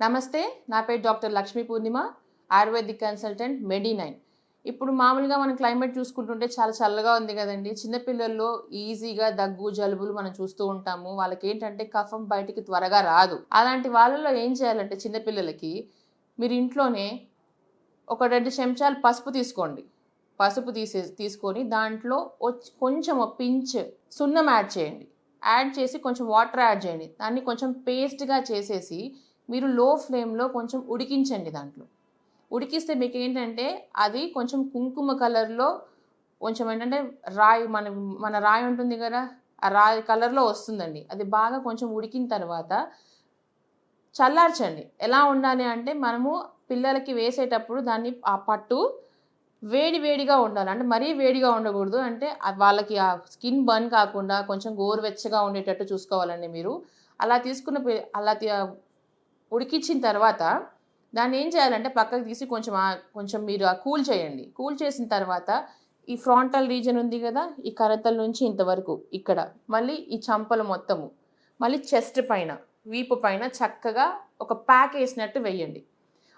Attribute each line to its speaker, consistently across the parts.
Speaker 1: నమస్తే నా పేరు doctor Lakshmi Purnima ayurvedic consultant medi nine ఇప్పుడు మామూలుగా మనం క్లైమేట్ చూసుకుంటుంటే చాలా చల్లగా ఉంది కదండి. చిన్నపిల్లల్లో ఈజీగా దగ్గు జలుబులు మనం చూస్తూ ఉంటాము. వాళ్ళకి ఏంటంటే కఫం బయటికి త్వరగా రాదు. అలాంటి వాళ్ళలో ఏం చేయాలంటే చిన్నపిల్లలకి మీరు ఇంట్లోనే ఒక రెండు చెంచాలు పసుపు తీసుకోండి. పసుపు తీసే తీసుకొని దాంట్లో కొంచెం పించ్ సున్నం యాడ్ చేయండి. యాడ్ చేసి కొంచెం వాటర్ యాడ్ చేయండి. దాన్ని కొంచెం పేస్ట్గా చేసేసి మీరు లో ఫ్లేమ్లో కొంచెం ఉడికించండి దాంట్లో. ఉడికిస్తే మీకు ఏంటంటే అది కొంచెం కుంకుమ కలర్లో కొంచెం ఏంటంటే రాయి మన మన రాయి ఉంటుంది కదా ఆ రాయి కలర్లో వస్తుందండి. అది బాగా కొంచెం ఉడికిన తర్వాత చల్లార్చండి. ఎలా ఉండాలి అంటే మనము పిల్లలకి వేసేటప్పుడు దాన్ని ఆ పట్టు వేడి వేడిగా ఉండాలి. అంటే మరీ వేడిగా ఉండకూడదు. అంటే వాళ్ళకి ఆ స్కిన్ బర్న్ కాకుండా కొంచెం గోరువెచ్చగా ఉండేటట్టు చూసుకోవాలండి మీరు. అలా తీసుకున్న అలా ఉడికించిన తర్వాత దాన్ని ఏం చేయాలంటే పక్కకు తీసి కొంచెం కొంచెం మీరు ఆ కూల్ చేయండి. కూల్ చేసిన తర్వాత ఈ ఫ్రాంటల్ రీజన్ ఉంది కదా ఈ కరతల నుంచి ఇంతవరకు ఇక్కడ. మళ్ళీ ఈ చంపలు మొత్తము. మళ్ళీ చెస్ట్ పైన వీపు పైన చక్కగా ఒక ప్యాక్ వేసినట్టు వేయండి.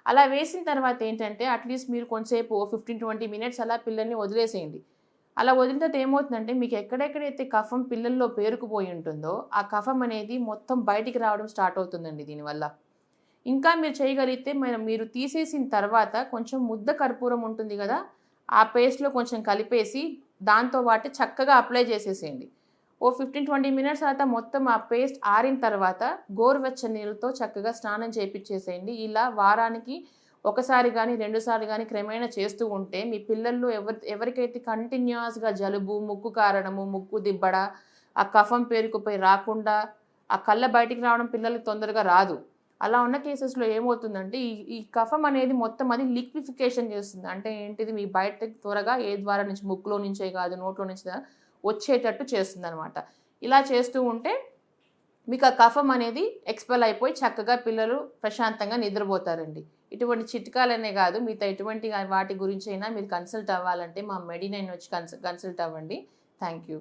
Speaker 1: అలా వేసిన తర్వాత ఏంటంటే అట్లీస్ట్ మీరు కొంతసేపు ఫిఫ్టీన్ ట్వంటీ మినిట్స్ అలా పిల్లల్ని వదిలేసేయండి. అలా వదిలిన తర్వాత ఏమవుతుందంటే మీకు ఎక్కడెక్కడైతే కఫం పిల్లల్లో పేరుకుపోయి ఉంటుందో ఆ కఫం అనేది మొత్తం బయటికి రావడం స్టార్ట్ అవుతుందండి దీనివల్ల. ఇంకా మీరు చేయగలిగితే మన మీరు తీసేసిన తర్వాత కొంచెం ముద్ద కర్పూరం ఉంటుంది కదా ఆ పేస్ట్లో కొంచెం కలిపేసి దాంతో పాటు చక్కగా అప్లై చేసేసేయండి. ఓ ఫిఫ్టీన్ ట్వంటీ మినిట్స్ తర్వాత మొత్తం ఆ పేస్ట్ ఆరిన తర్వాత గోరువెచ్చని నీళ్ళతో చక్కగా స్నానం చేయించేసేయండి ఇలా వారానికి ఒకసారి కానీ రెండుసార్లు కానీ క్రమేణా చేస్తూ ఉంటే మీ పిల్లల్లో ఎవరి ఎవరికైతే కంటిన్యూస్గా జలుబు ముక్కు కారణము ముక్కు దిబ్బడ ఆ కఫం పేరుకుపోయి రాకుండా ఆ కళ్ళ బయటికి రావడం పిల్లలకి తొందరగా రాదు. అలా ఉన్న కేసెస్లో ఏమవుతుందంటే ఈ ఈ కఫం అనేది మొత్తం అది లిక్విఫికేషన్ చేస్తుంది. అంటే ఏంటిది? మీ బయటకి త్వరగా ఏ ద్వారా నుంచి? ముక్కులో నుంచే కాదు నోట్లో నుంచి వచ్చేటట్టు చేస్తుంది అనమాట ఇలా చేస్తూ ఉంటే మీకు ఆ కఫం అనేది ఎక్స్పెల్ అయిపోయి చక్కగా పిల్లలు ప్రశాంతంగా నిద్రపోతారండి. ఇటువంటి చిట్కాలనే కాదు మిగతా ఎటువంటి వాటి గురించి అయినా మీరు కన్సల్ట్ అవ్వాలంటే మా మెడినైన్ వచ్చి కన్సల్ కన్సల్ట్ అవ్వండి. Thank you.